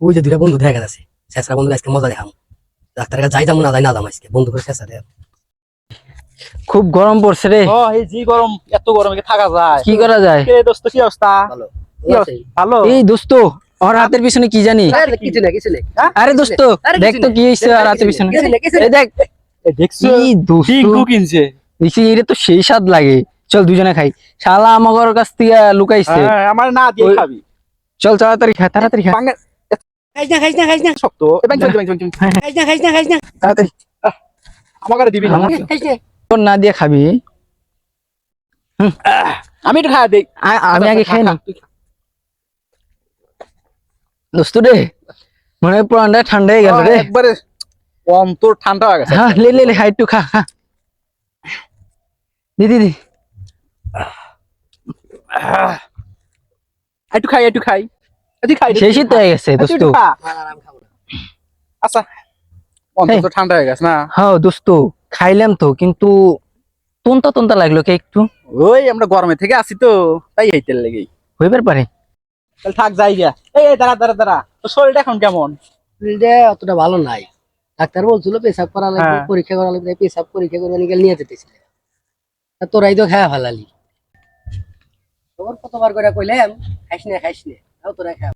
ওই যে দুটা বন্ধু দেখা গেছে। শেষরা বন্ধু আজকে মজা দেখাম ডাক্তারের কাছে যাই যাব না যাই না যাম আজকে। বন্ধু করে শেষরা দেখ খুব গরম পড়ছে রে। ও এই জি গরম এত গরমে কি থাকা যায়? কি করা যায়? কে দোস্ত কি অবস্থা? ভালো। ভালো। এই দোস্ত ওর হাতের পিছনে কি জানি? আরে কিছু না কিছু নেই। আরে দোস্ত দেখ তো কি হয়েছে আর হাতের পিছনে। এই। দেখ। দেখছ? কি দোস্ত কিনছে? দেখছি এটা তো সেই স্বাদ লাগে। চল দুজনে খাই। শালা আমাগর কাছ থেকে লুকাইছে। হ্যাঁ, আমার না দিয়ে খাবি। চল তাড়াতাড়ি খা তাড়াতাড়ি খা। খাইস না খাইস না খাইস না। শক্ত। এ ব্যাংক চলছে ব্যাংক চলছে খাইস না খাইস না খাইস না। তাড়াতাড়ি। আমার দিবি না। আমাকে- খাইস না তোর না দিয়ে খাবি? আমি একটু খাওয়া দেই। আমি আগে খাই না। তুই দোস্ত রে মনে হয় পুরানটা ঠান্ডা হয়ে গেল রে। একবারে অন্তর ঠান্ডা হয়ে গেছে। হ্যাঁ লে লে লে খা একটু খা খা। দিদি দি একটু খাই একটু খাই। সেই শীত হয়ে গেছে দোস্ত। আচ্ছা ঠান্ডা হয়ে গেছে না? হ্যাঁ দোস্ত খাইলাম তো কিন্তু তন্তা তন্তা লাগল কে একটু? ওই আমরা গরমে থেকে আসি তো তাই হইতে লেগেই। হইবার পারে। তাহলে থাক যাই গিয়া। এই এই, দাঁড়া দাঁড়া দাঁড়া তোর শরীরটা এখন কেমন? শরীরটা অতটা ভালো নাই। ডাক্তার বলছিল পেশাব করা লাগবে হ্যাঁ। পরীক্ষা করা লাগবে পেশাব পরীক্ষা করে নিয়ে নিয়ে যেতেছিল তা তোরাই তো খায়া ফেলালি। তোর কতবার করে কইলাম খাইস না খাইস না। তাও তোরা খা